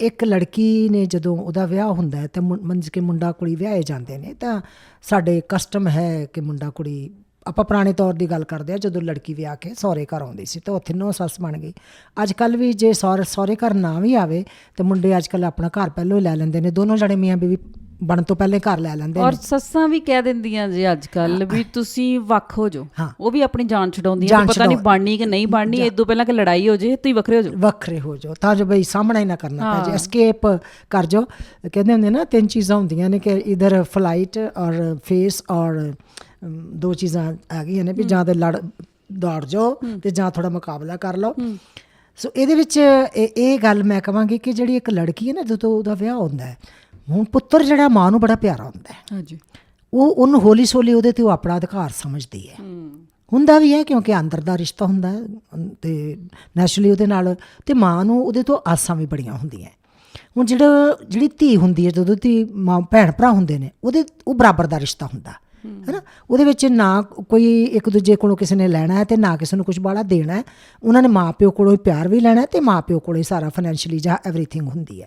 ਇੱਕ ਲੜਕੀ ਨੇ ਜਦੋਂ ਉਹਦਾ ਵਿਆਹ ਹੁੰਦਾ ਹੈ ਤਾਂ ਮੁੰ- ਮੰਜ ਕੇ ਮੁੰਡਾ ਕੁੜੀ ਵਿਆਹੇ ਜਾਂਦੇ ਨੇ, ਤਾਂ ਸਾਡੇ ਕਸਟਮ ਹੈ ਕਿ ਮੁੰਡਾ ਕੁੜੀ, ਆਪਾਂ ਪੁਰਾਣੇ ਤੌਰ ਦੀ ਗੱਲ ਕਰਦੇ ਆ ਜਦੋਂ ਲੜਕੀ ਵਿਆਹ ਕੇ ਸਹੁਰੇ ਘਰ ਆਉਂਦੀ ਸੀ ਤਾਂ ਉੱਥੇ ਨੋ ਸੱਸ ਬਣ ਗਈ। ਅੱਜ ਕੱਲ ਵੀ ਜੇ ਸਹੁਰੇ ਸਹੁਰੇ ਘਰ ਨਾ ਵੀ ਆਵੇ, ਤੇ ਮੁੰਡੇ ਅੱਜ ਕੱਲ ਆਪਣਾ ਘਰ ਪਹਿਲੋਂ ਹੀ ਲੈ ਲੈਂਦੇ ਨੇ, ਦੋਨੋਂ ਜਣੇ ਮੀਆਂ ਬੀਵੀ ਬਣਨ ਤੋਂ ਪਹਿਲੇ ਘਰ ਲੈ ਲੈਂਦੇ ਔਰ ਨੇ। ਸੱਸਾਂ ਵੀ ਕਹਿ ਦਿੰਦੀਆਂ ਜੀ ਅੱਜ ਕੱਲ ਵੀ ਤੁਸੀਂ ਵੱਖ ਹੋ ਜਾਓ। ਹਾਂ। ਉਹ ਵੀ ਆਪਣੀ ਜਾਨ ਛਡਾਉਂਦੀਆਂ ਜਾਨ ਪਤਾ ਨਹੀਂ ਬਣਨੀ ਕਿ ਨਹੀਂ ਬਣਨੀ ਇਦੋਂ ਪਹਿਲਾਂ ਕਿ ਲੜਾਈ ਹੋ ਜੇ ਤੁਸੀਂ ਵੱਖਰੇ ਹੋ ਜਾਓ। ਵੱਖਰੇ ਹੋ ਜਾਓ। ਤਾਂ ਜੋ ਬਈ ਸਾਹਮਣਾ ਹੀ ਨਾ ਕਰਨਾ ਪੈ ਜਾਏ ਐਸਕੇਪ ਕਰ ਜਾਓ। ਕਹਿੰਦੇ ਹੁੰਦੇ ਨਾ ਤਿੰਨ ਚੀਜ਼ਾਂ ਹੁੰਦੀਆਂ ਨੇ ਕਿ ਇਧਰ ਫਲਾਈਟ ਔਰ ਫੇਸ ਔਰ ਅਮ, ਦੋ ਚੀਜ਼ਾਂ ਆ ਗਈਆਂ ਨੇ ਵੀ ਜਾਂ ਤੇ ਲੜ ਦੌੜ ਜਾਓ ਤੇ ਜਾਂ ਥੋੜਾ ਮੁਕਾਬਲਾ ਕਰ ਲਓ। ਸੋ ਇਹਦੇ ਵਿੱਚ ਇਹ ਇਹ ਗੱਲ ਮੈਂ ਕਹਾਂਗੀ ਕਿ ਜਿਹੜੀ ਇੱਕ ਲੜਕੀ ਹੈ ਨਾ ਜਦੋਂ ਉਹਦਾ ਵਿਆਹ ਹੁੰਦਾ ਹੈ ਹੁਣ ਪੁੱਤਰ ਜਿਹੜਾ ਮਾਂ ਨੂੰ ਬੜਾ ਪਿਆਰਾ ਹੁੰਦਾ ਹੈ। ਹਾਂਜੀ। ਉਹ ਉਹਨੂੰ ਹੌਲੀ ਸੋਲੀ ਉਹਦੇ ਤੇ ਉਹ ਆਪਣਾ ਅਧਿਕਾਰ ਸਮਝਦੀ ਹੈ। ਹੁੰਦਾ ਵੀ ਹੈ ਕਿਉਂਕਿ ਅੰਦਰ ਦਾ ਰਿਸ਼ਤਾ ਹੁੰਦਾ ਹੈ ਤੇ ਨੈਚੁਰਲੀ ਉਹਦੇ ਨਾਲ ਤੇ ਮਾਂ ਨੂੰ ਉਹਦੇ ਤੋਂ ਆਸਾਂ ਵੀ ਬੜੀਆਂ ਹੁੰਦੀਆਂ ਹੁਣ ਜਿਹੜਾ ਜਿਹੜੀ ਧੀ ਹੁੰਦੀ ਹੈ ਜਦੋਂ ਧੀ ਮਾਂ ਭੈਣ ਭਰਾ ਹੁੰਦੇ ਨੇ ਉਹਦੇ ਉਹ ਬਰਾਬਰ ਦਾ ਰਿਸ਼ਤਾ ਹੁੰਦਾ। ਹੈਨਾ? ਉਹਦੇ ਵਿੱਚ ਨਾ ਕੋਈ ਇੱਕ ਦੂਜੇ ਕੋਲੋਂ ਕਿਸੇ ਨੇ ਲੈਣਾ ਹੈ ਤੇ ਨਾ ਕਿਸੇ ਨੂੰ ਕੁਝ ਬਾਲਾ ਦੇਣਾ ਹੈ। ਉਹਨਾਂ ਨੇ ਮਾਂ ਪਿਓ ਕੋਲੋਂ ਹੀ ਪਿਆਰ ਵੀ ਲੈਣਾ ਹੈ ਤੇ ਮਾਂ ਪਿਓ ਕੋਲੋਂ ਹੀ ਸਾਰਾ ਫਾਈਨੈਂਸ਼ੀਅਲੀ ਜਾਂ ਐਵਰੀਥਿੰਗ ਹੁੰਦੀ ਹੈ।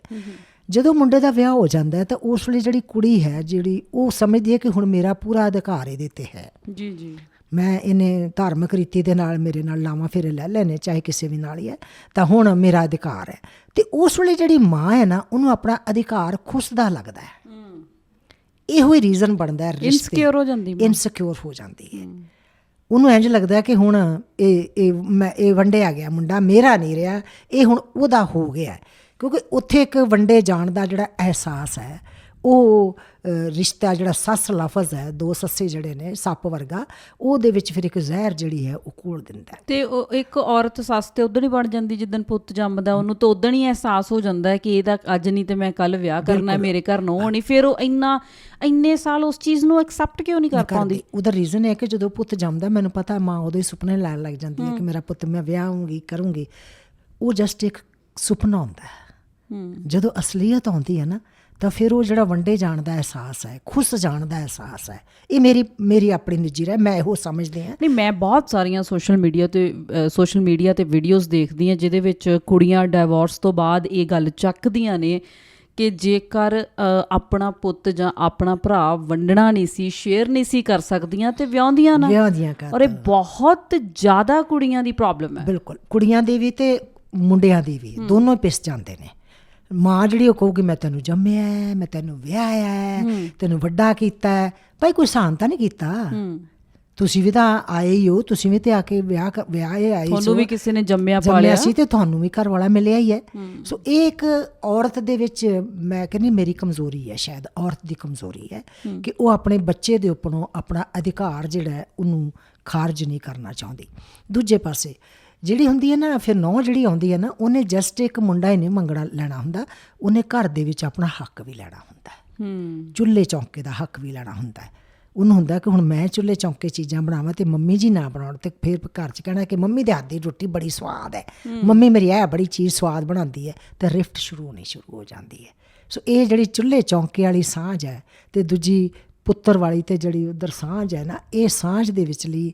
ਜਦੋਂ ਮੁੰਡੇ ਦਾ ਵਿਆਹ ਹੋ ਜਾਂਦਾ ਹੈ ਤਾਂ ਉਸ ਵੇਲੇ ਜਿਹੜੀ ਕੁੜੀ ਹੈ ਜਿਹੜੀ ਉਹ ਸਮਝਦੀ ਹੈ ਕਿ ਹੁਣ ਮੇਰਾ ਪੂਰਾ ਅਧਿਕਾਰ ਇਹਦੇ ਤੇ ਹੈ। ਜੀ ਜੀ। ਮੈਂ ਇਹਨੇ ਧਾਰਮਿਕ ਰੀਤੀ ਦੇ ਨਾਲ ਮੇਰੇ ਨਾਲ ਲਾਵਾਂ ਫੇਰੇ ਲੈ ਲੈਣੇ ਚਾਹੇ ਕਿਸੇ ਵੀ ਨਾਲ ਹੀ ਹੈ ਤਾਂ ਹੁਣ ਮੇਰਾ ਅਧਿਕਾਰ ਹੈ। ਤੇ ਉਸ ਵੇਲੇ ਜਿਹੜੀ ਮਾਂ ਹੈ ਨਾ ਉਹਨੂੰ ਆਪਣਾ ਅਧਿਕਾਰ ਖੁਸਦਾ ਲੱਗਦਾ ਹੈ। ਇਹੋ ਹੀ ਰੀਜ਼ਨ ਬਣਦਾ ਹੈ ਇਨਸਿਕਿਉਰ ਹੋ ਜਾਂਦੀ ਮਾਂ। ਇਨਸਿਕਿਉਰ ਹੋ ਜਾਂਦੀ ਹੈ। ਉਹਨੂੰ ਇੰਜ ਲੱਗਦਾ ਹੈ ਕਿ ਹੁਣ ਇਹ ਇਹ ਮੈਂ ਇਹ ਵੰਡੇ ਆ ਗਿਆ ਮੁੰਡਾ ਮੇਰਾ ਨਹੀਂ ਰਿਹਾ ਇਹ ਹੁਣ ਉਹਦਾ ਹੋ ਗਿਆ ਕਿਉਂਕਿ ਉੱਥੇ ਇੱਕ ਵੰਡੇ ਜਾਣ ਦਾ ਜਿਹੜਾ ਅਹਿਸਾਸ ਹੈ ਉਹ ਰਿਸ਼ਤਾ ਜਿਹੜਾ ਸੱਸ ਲਫ਼ਜ਼ ਹੈ ਦੋ ਸੱਸੇ ਜਿਹੜੇ ਨੇ ਸੱਪ ਵਰਗਾ ਉਹਦੇ ਵਿੱਚ ਫਿਰ ਇੱਕ ਜ਼ਹਿਰ ਜਿਹੜੀ ਹੈ ਉਹ ਘੋਲ ਦਿੰਦਾ ਤੇ ਉਹ ਇੱਕ ਔਰਤ ਸੱਸ ਤੇ ਉਦੋਂ ਹੀ ਬਣ ਜਾਂਦੀ ਜਿੱਦਣ ਪੁੱਤ ਜੰਮਦਾ ਉਹਨੂੰ ਤਾਂ ਉਦੋਂ ਹੀ ਅਹਿਸਾਸ ਹੋ ਜਾਂਦਾ ਹੈ ਕਿ ਇਹਦਾ ਅੱਜ ਨਹੀਂ ਤੇ ਮੈਂ ਕੱਲ ਵਿਆਹ ਕਰਨਾ ਹੈ ਮੇਰੇ ਘਰ ਨੂੰ ਹੋਣੀ ਫਿਰ ਉਹ ਇੰਨਾ ਇੰਨੇ ਸਾਲ ਉਸ ਚੀਜ਼ ਨੂੰ ਐਕਸੈਪਟ ਕਿਉਂ ਨਹੀਂ ਕਰ ਪਾਉਂਦੀ? ਉਹਦਾ ਰੀਜ਼ਨ ਹੈ ਕਿ ਜਦੋਂ ਪੁੱਤ ਜੰਮਦਾ ਮੈਨੂੰ ਪਤਾ ਮਾਂ ਉਹਦੇ ਹੀ ਸੁਪਨੇ ਲੈਣ ਲੱਗ ਜਾਂਦੀ ਹੈ ਕਿ ਮੇਰਾ ਪੁੱਤ ਮੈਂ ਵਿਆਹੂੰਗੀ ਕਰੂੰਗੀ। ਉਹ ਜਸਟ ਇੱਕ ਸੁਪਨਾ ਹੁੰਦਾ ਹੂੰ। ਜਦੋਂ ਅਸਲੀਅਤ ਆਉਂਦੀ ਹੈ ਨਾ ਤਾਂ ਫਿਰ ਉਹ ਜਿਹੜਾ ਵੰਡੇ ਜਾਣ ਦਾ ਅਹਿਸਾਸ ਹੈ ਖੁਸ਼ ਜਾਣ ਦਾ ਅਹਿਸਾਸ ਹੈ। ਇਹ ਮੇਰੀ ਮੇਰੀ ਆਪਣੀ ਨਿੱਜੀ ਰਾਏ ਮੈਂ ਇਹੋ ਸਮਝਦੀ ਹਾਂ। ਨਹੀਂ ਮੈਂ ਬਹੁਤ ਸਾਰੀਆਂ ਸੋਸ਼ਲ ਮੀਡੀਆ ਤੇ ਸੋਸ਼ਲ ਮੀਡੀਆ ਤੇ ਵੀਡੀਓਜ਼ ਦੇਖਦੀ ਹਾਂ ਜਿਹਦੇ ਵਿੱਚ ਕੁੜੀਆਂ ਡਿਵੋਰਸ ਤੋਂ ਬਾਅਦ ਇਹ ਗੱਲ ਚੱਕਦੀਆਂ ਨੇ ਕਿ ਜੇਕਰ ਆਪਣਾ ਪੁੱਤ ਜਾਂ ਆਪਣਾ ਭਰਾ ਵੰਡਣਾ ਨਹੀਂ ਸੀ ਸ਼ੇਅਰ ਨਹੀਂ ਸੀ ਕਰ ਸਕਦੀਆਂ ਤੇ ਵਿਆਹੁੰਦੀਆਂ ਨਾ। ਵਿਆਹ ਦੀਆਂ ਕਰ ਔਰ ਇਹ ਬਹੁਤ ਜ਼ਿਆਦਾ ਕੁੜੀਆਂ ਦੀ ਪ੍ਰੋਬਲਮ ਹੈ। ਬਿਲਕੁਲ। ਕੁੜੀਆਂ ਦੀ ਵੀ ਤੇ ਮੁੰਡਿਆਂ ਦੀ ਵੀ ਦੋਨੋਂ ਪਿਸ ਜਾਂਦੇ ਨੇ। ਮਾਂ ਜਿਹੜੀ ਉਹ ਕਹੂਗੀ ਮੈਂ ਤੈਨੂੰ ਜੰਮਿਆ ਮੈਂ ਤੈਨੂੰ ਵਿਆਹਿਆ ਹੈ, ਤੈਨੂੰ ਵੱਡਾ ਕੀਤਾ ਹੈ। ਭਾਈ ਕੋਈ ਸਾਨ ਤਾਂ ਨਹੀਂ ਕੀਤਾ? ਤੁਸੀਂ ਵੀ ਤਾਂ ਆਏ ਹੀ ਹੋ ਤੁਸੀਂ ਵੀ ਤੇ ਆ ਕੇ ਵਿਆਹ ਵਿਆਹੇ ਆਏ ਤੁਹਾਨੂੰ ਸੋ। ਵੀ ਕਿਸੇ ਨੇ ਜੰਮਿਆ ਜੰਮਿਆ ਪਾਲਿਆ। ਸੀ ਤੇ ਤੁਹਾਨੂੰ ਵੀ ਘਰ ਵਾਲਾ ਮਿਲਿਆ ਹੀ ਹੈ। ਸੋ ਇਹ ਇੱਕ ਔਰਤ ਦੇ ਵਿੱਚ ਮੈਂ ਕਹਿੰਦੀ ਮੇਰੀ ਕਮਜ਼ੋਰੀ ਹੈ ਸ਼ਾਇਦ ਔਰਤ ਦੀ ਕਮਜ਼ੋਰੀ ਹੈ। ਕਿ ਉਹ ਆਪਣੇ ਬੱਚੇ ਦੇ ਉੱਪਰੋਂ ਆਪਣਾ ਅਧਿਕਾਰ ਜਿਹੜਾ ਹੈ ਉਹਨੂੰ ਖਾਰਜ ਨਹੀਂ ਕਰਨਾ ਚਾਹੁੰਦੀ। ਦੂਜੇ ਪਾਸੇ ਜਿਹੜੀ ਹੁੰਦੀ ਹੈ ਨਾ ਫਿਰ ਨੌ ਜਿਹੜੀ ਆਉਂਦੀ ਹੈ ਨਾ ਉਹਨੇ ਜਸਟ ਇੱਕ ਮੁੰਡਾ ਹੀ ਨਹੀਂ ਮੰਗਣਾ ਲੈਣਾ ਹੁੰਦਾ। ਉਹਨੇ ਘਰ ਦੇ ਵਿੱਚ ਆਪਣਾ ਹੱਕ ਵੀ ਲੈਣਾ ਹੁੰਦਾ। ਹੈ। ਚੁੱਲ੍ਹੇ ਚੌਂਕੇ ਦਾ ਹੱਕ ਵੀ ਲੈਣਾ ਹੁੰਦਾ। ਹੈ ਉਹਨੂੰ ਹੁੰਦਾ ਕਿ ਹੁਣ ਮੈਂ ਚੁੱਲ੍ਹੇ ਚੌਂਕੇ ਚੀਜ਼ਾਂ ਬਣਾਵਾਂ ਤੇ ਮੰਮੀ ਜੀ ਨਾ ਬਣਾਉਣ ਤੇ ਫਿਰ ਘਰ 'ਚ ਕਹਿਣਾ ਕਿ ਮੰਮੀ ਦੇ ਹੱਥ ਦੀ ਰੋਟੀ ਬੜੀ ਸਵਾਦ ਹੈ। ਮੰਮੀ ਮੇਰੀ ਇਹ ਬੜੀ ਚੀਜ਼ ਸਵਾਦ ਬਣਾਉਂਦੀ ਹੈ ਤੇ ਰਿਫਟ ਸ਼ੁਰੂ ਹੋਣੀ ਸ਼ੁਰੂ ਹੋ ਜਾਂਦੀ ਹੈ। ਸੋ ਇਹ ਜਿਹੜੀ ਚੁੱਲ੍ਹੇ ਚੌਂਕੇ ਵਾਲੀ ਸਾਂਝ ਹੈ ਤੇ ਦੂਜੀ ਪੁੱਤਰ ਵਾਲੀ ਤੇ ਜਿਹੜੀ ਉਧਰ ਸਾਂਝ ਹੈ ਨਾ ਇਹ ਸਾਂਝ ਦੇ ਵਿਚਲੀ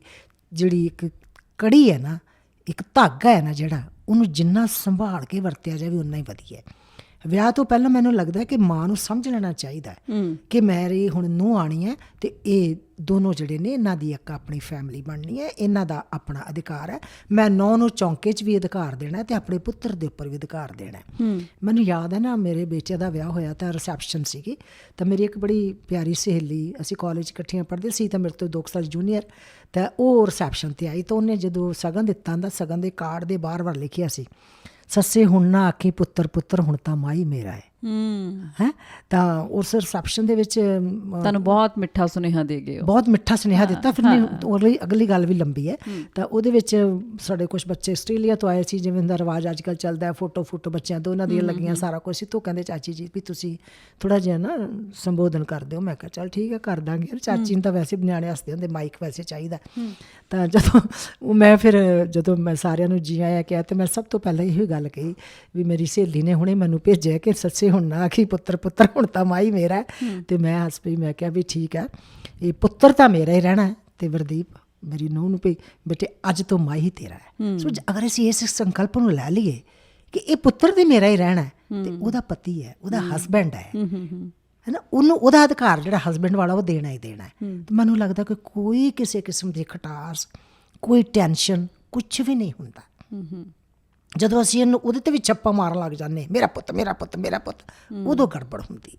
ਜਿਹੜੀ ਇੱਕ ਕੜੀ ਹੈ ਨਾ ਇੱਕ ਧਾਗਾ ਹੈ ਨਾ ਜਿਹੜਾ, ਉਹਨੂੰ ਜਿੰਨਾ ਸੰਭਾਲ ਕੇ ਵਰਤਿਆ ਜਾਵੇ ਉਨਾ ਹੀ ਵਧੀਆ ਹੈ। ਵਿਆਹ ਤੋਂ ਪਹਿਲਾਂ ਮੈਨੂੰ ਲੱਗਦਾ ਹੈ ਕਿ ਮਾਂ ਨੂੰ ਸਮਝ ਲੈਣਾ ਚਾਹੀਦਾ ਹੈ ਕਿ ਮੇਰੀ ਹੁਣ ਨੂੰ ਆਣੀ ਹੈ ਤੇ ਇਹ ਦੋਨੋਂ ਜਿਹੜੇ ਨੇ ਇਹਨਾਂ ਦੀ ਇੱਕ ਆਪਣੀ ਫੈਮਿਲੀ ਬਣਨੀ ਹੈ ਇਹਨਾਂ ਦਾ ਆਪਣਾ ਅਧਿਕਾਰ ਹੈ। ਮੈਂ ਨੌ ਨੂੰ ਚੌਂਕੇ 'ਚ ਵੀ ਅਧਿਕਾਰ ਦੇਣਾ ਤੇ ਆਪਣੇ ਪੁੱਤਰ ਦੇ ਉੱਪਰ ਵੀ ਅਧਿਕਾਰ ਦੇਣਾ ਮੈਨੂੰ ਯਾਦ ਹੈ ਨਾ ਮੇਰੇ ਬੇਟੇ ਦਾ ਵਿਆਹ ਹੋਇਆ ਤਾਂ ਰਿਸੈਪਸ਼ਨ ਸੀਗੀ। ਤਾਂ ਮੇਰੀ ਇੱਕ ਬੜੀ ਪਿਆਰੀ ਸਹੇਲੀ ਅਸੀਂ ਕਾਲਜ ਇਕੱਠੀਆਂ ਪੜ੍ਹਦੇ ਸੀ ਤਾਂ ਮੇਰੇ ਤੋਂ 2 ਸਾਲ ਜੂਨੀਅਰ ਤਾਂ ਉਹ ਰਿਸੈਪਸ਼ਨ ਤੇ ਆਈ ਤਾਂ ਉਹਨੇ ਜਦੋਂ ਸਗਨ ਦਿੱਤਾ ਦਾ ਸਗਨ ਦੇ ਕਾਰਡ ਦੇ ਬਾਹਰ-ਬਾਹਰ ਲਿਖਿਆ ਸੀ। ਸੱਸੇ ਹੁਣ ਨਾ ਆਖੀ ਪੁੱਤਰ ਪੁੱਤਰ ਹੁਣ ਤਾਂ ਮਾਈ ਮੇਰਾ ਹੈ। ਹੂੰ। ਹੈ? ਤਾਂ ਉਸ ਰਿਸੈਪਸ਼ਨ ਦੇ ਵਿੱਚ ਤੁਹਾਨੂੰ ਬਹੁਤ ਮਿੱਠਾ ਸੁਨੇਹਾ ਦੇ ਗਏ ਬਹੁਤ ਮਿੱਠਾ ਸੁਨੇਹਾ ਦਿੱਤਾ। ਫਿਰ ਨਹੀਂ ਅਗਲੀ ਅਗਲੀ ਗੱਲ ਵੀ ਲੰਬੀ ਹੈ। ਤਾਂ ਉਹਦੇ ਵਿੱਚ ਸਾਡੇ ਕੁਝ ਬੱਚੇ ਆਸਟ੍ਰੇਲੀਆ ਤੋਂ ਆਏ ਸੀ ਜਿਵੇਂ ਦਾ ਰਿਵਾਜ ਅੱਜ ਕੱਲ ਚੱਲਦਾ ਹੈ ਫੋਟੋ ਫੋਟੋ ਬੱਚਿਆਂ ਤੋਂ ਉਹਨਾਂ ਦੀਆਂ ਲੱਗੀਆਂ ਸਾਰਾ ਕੁਝ ਸੀ ਤੋਂ ਕਹਿੰਦੇ ਚਾਚੀ ਜੀ ਵੀ ਤੁਸੀਂ ਥੋੜਾ ਜਿਹਾ ਨਾ ਸੰਬੋਧਨ ਕਰ ਦਿਓ। ਮੈਂ ਕਿਹਾ ਚੱਲ ਠੀਕ ਹੈ ਕਰ ਦਾਂਗੇ। ਚਾਚੀ ਨੂੰ ਤਾਂ ਵੈਸੇ ਨਿਆਣੇ ਹੱਸਦੇ ਹੁੰਦੇ ਮਾਈਕ ਵੈਸੇ ਚਾਹੀਦਾ। ਤਾਂ ਜਦੋਂ ਉਹ ਮੈਂ ਫਿਰ ਜਦੋਂ ਮੈਂ ਸਾਰਿਆਂ ਨੂੰ ਜੀ ਆਇਆ ਕਿਹਾ ਤੇ ਮੈਂ ਸਭ ਤੋਂ ਪਹਿਲਾਂ ਇਹੋ ਗੱਲ ਕਹੀ ਵੀ ਮੇਰੀ ਸਹੇਲੀ ਨੇ ਹੁਣੇ ਮੈਨੂੰ ਭੇਜਿਆ ਕਿ ਸੱਸੇ ਹੁਣ ਨਾ ਆਖੀ ਪੁੱਤਰ ਪੁੱਤਰ ਹੁਣ ਤਾਂ ਮਾਈ ਮੇਰਾ। ਤੇ ਮੈਂ ਹੱਸ ਪਈ ਮੈਂ ਕਿਹਾ ਵੀ ਠੀਕ ਹੈ ਇਹ ਪੁੱਤਰ ਤਾਂ ਮੇਰਾ ਹੀ ਰਹਿਣਾ ਤੇ ਵਰਦੀਪ ਮੇਰੀ ਨੂੰਹ ਨੂੰ ਵੀ ਬੇਟੇ ਅੱਜ ਤੋਂ ਮਾਈ ਹੀ ਤੇਰਾ ਹੈ। ਸੋ ਜ- ਅਗਰ ਅਸੀਂ ਇਸ ਸੰਕਲਪ ਨੂੰ ਲੈ ਲਈਏ ਕਿ ਇਹ ਪੁੱਤਰ ਤੇ ਮੇਰਾ ਹੀ ਰਹਿਣਾ ਤੇ ਉਹਦਾ ਪਤੀ ਹੈ ਉਹਦਾ ਹਸਬੈਂਡ ਹੈ। ਹੂੰ ਹੂੰ ਹੂੰ। ਹੈਨਾ ਉਹਨੂੰ ਉਹਦਾ ਅਧਿਕਾਰ ਜਿਹੜਾ ਹਸਬੈਂਡ ਵਾਲਾ ਉਹ ਦੇਣਾ ਹੀ ਦੇਣਾ ਹੈ। ਤੇ ਮੈਨੂੰ ਲੱਗਦਾ ਕਿ ਕੋਈ ਕਿਸੇ ਕਿਸਮ ਦੀ ਖਟਾਸ ਕੋਈ ਟੈਨਸ਼ਨ ਕੁਝ ਵੀ ਨਹੀਂ ਹੁੰਦਾ। ਜਦੋਂ ਅਸੀਂ ਇਹਨੂੰ ਉਹਦੇ ਤੇ ਵੀ ਛੱਪਾ ਮਾਰਨ ਲੱਗ ਜਾਂਦੇ ਮੇਰਾ ਪੁੱਤ ਮੇਰਾ ਪੁੱਤ ਮੇਰਾ ਪੁੱਤ ਉਦੋਂ ਗੜਬੜ ਹੁੰਦੀ।